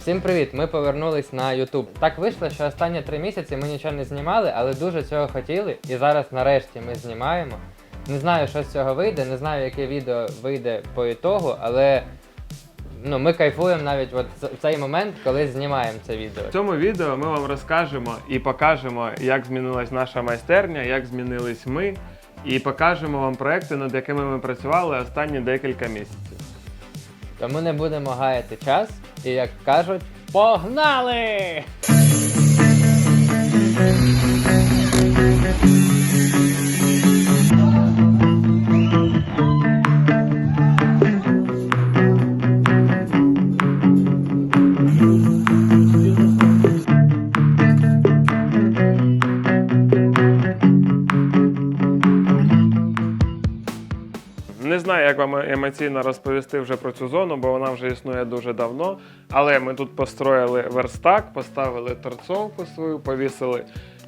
Всім привіт! Ми повернулись на YouTube. Так вийшло, що останні три місяці ми нічого не знімали, але дуже цього хотіли. І зараз нарешті ми знімаємо. Не знаю, що з цього вийде, не знаю, яке відео вийде по ітогу, але ну, ми кайфуємо навіть от в цей момент, коли знімаємо це відео. В цьому відео ми вам розкажемо і покажемо, як змінилась наша майстерня, як змінились ми, і покажемо вам проекти, над якими ми працювали останні декілька місяців. Тому не будемо гаяти час і, як кажуть, погнали! Емоційно розповісти вже про цю зону, бо вона вже існує дуже давно. Але ми тут построїли верстак, поставили торцовку свою, повісили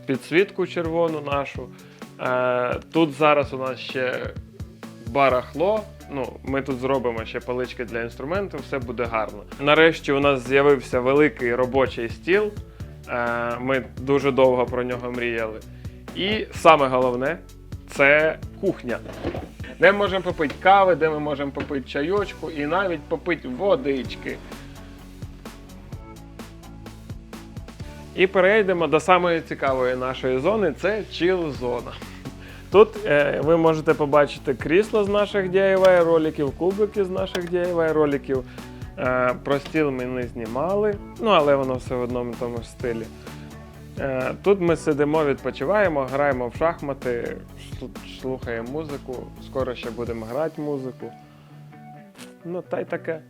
підсвітку червону нашу. Е, тут зараз у нас ще барахло. Ну, ми тут зробимо ще палички для інструменту, все буде гарно. Нарешті у нас з'явився великий робочий стіл. Е, ми дуже довго про нього мріяли. І саме головне це кухня де ми можемо попити кави, де ми можемо попити чайочку і навіть попити водички. І перейдемо до самої цікавої нашої зони це чіл-зона. Тут е, ви можете побачити крісло з наших DIY роликів, кубики з наших DIY роликів. Е, про стіл ми не знімали, ну але воно все в одному тому ж стилі. Е, Тут ми сидимо, відпочиваємо, граємо в шахмати, слухаємо музику. Скоро ще будемо грати музику. Ну, та й таке.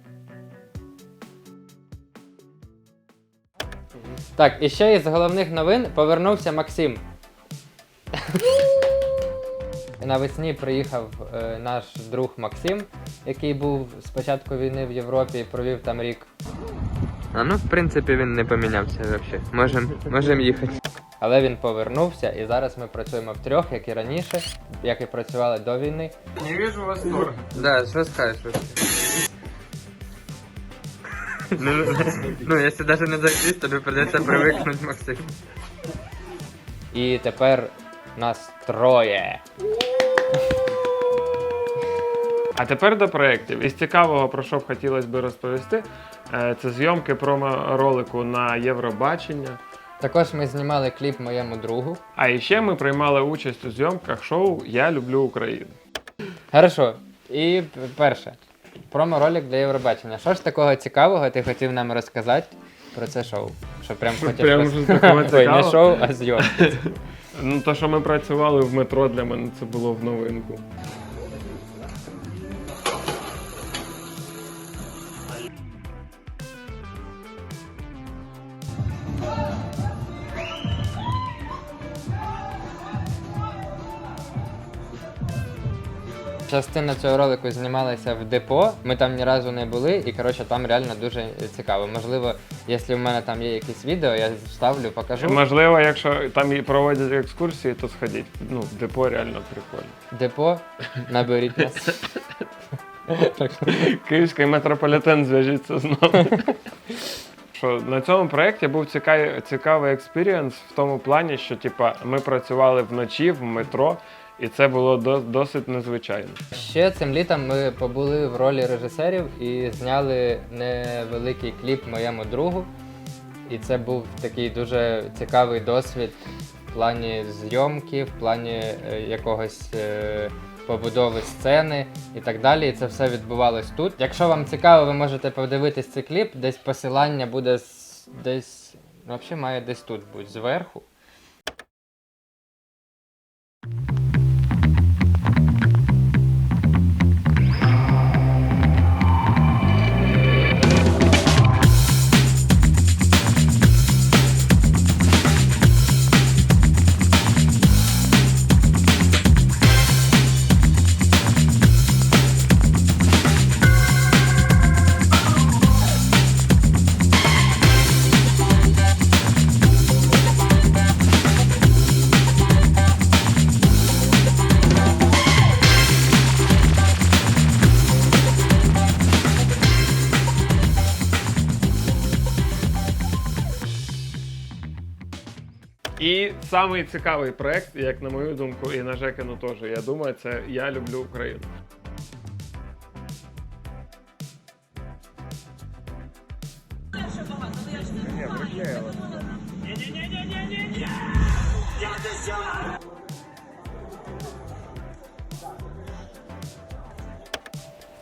Так, і ще із головних новин повернувся Максим. Навесні приїхав е, наш друг Максим, який був з початку війни в Європі провів там рік. А ну, в принципі, він не помінявся взагалі. Можемо можем їхати. Але він повернувся, і зараз ми працюємо втрьох, як і раніше, як і працювали до війни. Не вижу восторга. Да, що скажеш? ну, ну, якщо навіть не зайти, тобі придеться привикнути, Максим. І тепер нас троє. А тепер до проєктів. Із цікавого, про що б хотілося би розповісти, е, це зйомки промо-ролику на Євробачення. Також ми знімали кліп моєму другу. А іще ми приймали участь у зйомках шоу Я люблю Україну. Хорошо. І перше. Промо-ролик для Євробачення. Що ж такого цікавого ти хотів нам розказати про це шоу? Що прям хотів Ой, не шоу, а зйомки. Ну, то, що ми працювали в метро, для мене це було в новинку. Частина цього ролику знімалася в депо. Ми там ні разу не були, і коротше там реально дуже цікаво. Можливо, якщо в мене там є якісь відео, я вставлю, покажу. Можливо, якщо там і проводять екскурсії, то сходіть. Ну, в депо реально прикольно. Депо, наберіть нас. Київський метрополітен зв'яжіться з нами. Що на цьому проєкті був цікавий, цікавий експірієнс в тому плані, що типа, ми працювали вночі в метро, і це було до, досить незвичайно. Ще цим літом ми побули в ролі режисерів і зняли невеликий кліп моєму другу. І це був такий дуже цікавий досвід в плані зйомки, в плані е, якогось е, побудови сцени і так далі. І це все відбувалось тут. Якщо вам цікаво, ви можете подивитись цей кліп. Десь посилання буде десь. ну, Взагалі має десь тут бути зверху. Самий цікавий проект, як на мою думку, і на Жекину теж. Я думаю, це я люблю Україну.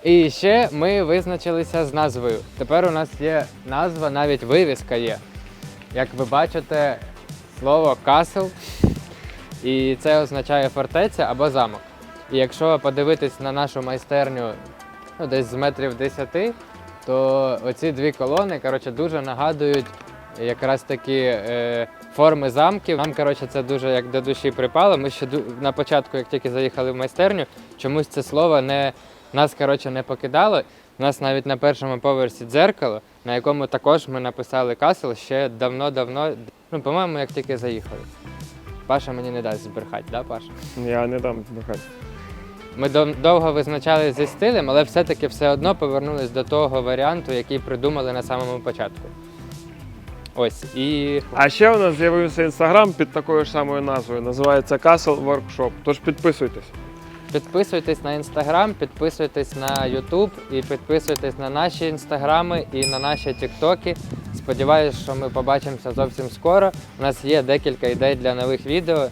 І ще ми визначилися з назвою. Тепер у нас є назва, навіть вивіска є. Як ви бачите, слово касл, і це означає фортеця або замок. І якщо подивитись на нашу майстерню ну, десь з метрів 10, то оці дві колони коротше, дуже нагадують якраз такі е, форми замків. Нам коротше, це дуже як до душі припало. Ми ще на початку, як тільки заїхали в майстерню, чомусь це слово не, нас коротше, не покидало. У нас навіть на першому поверсі дзеркало, на якому також ми написали касл ще давно-давно. Ну, по-моєму, як тільки заїхали. Паша мені не дасть збрехати, да, Паша? Я не дам збрехати. Ми довго визначали зі стилем, але все-таки все одно повернулись до того варіанту, який придумали на самому початку. Ось і А ще у нас з'явився інстаграм під такою ж самою назвою. Називається Castle Workshop. Тож підписуйтесь. Підписуйтесь на інстаграм, підписуйтесь на Ютуб і підписуйтесь на наші інстаграми і на наші тіктоки. Сподіваюсь, що ми побачимося зовсім скоро. У нас є декілька ідей для нових відео.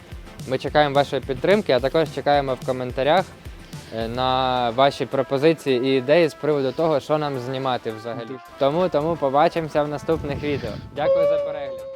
Ми чекаємо вашої підтримки, а також чекаємо в коментарях е, на ваші пропозиції і ідеї з приводу того, що нам знімати взагалі. Тому тому побачимося в наступних відео. Дякую за перегляд.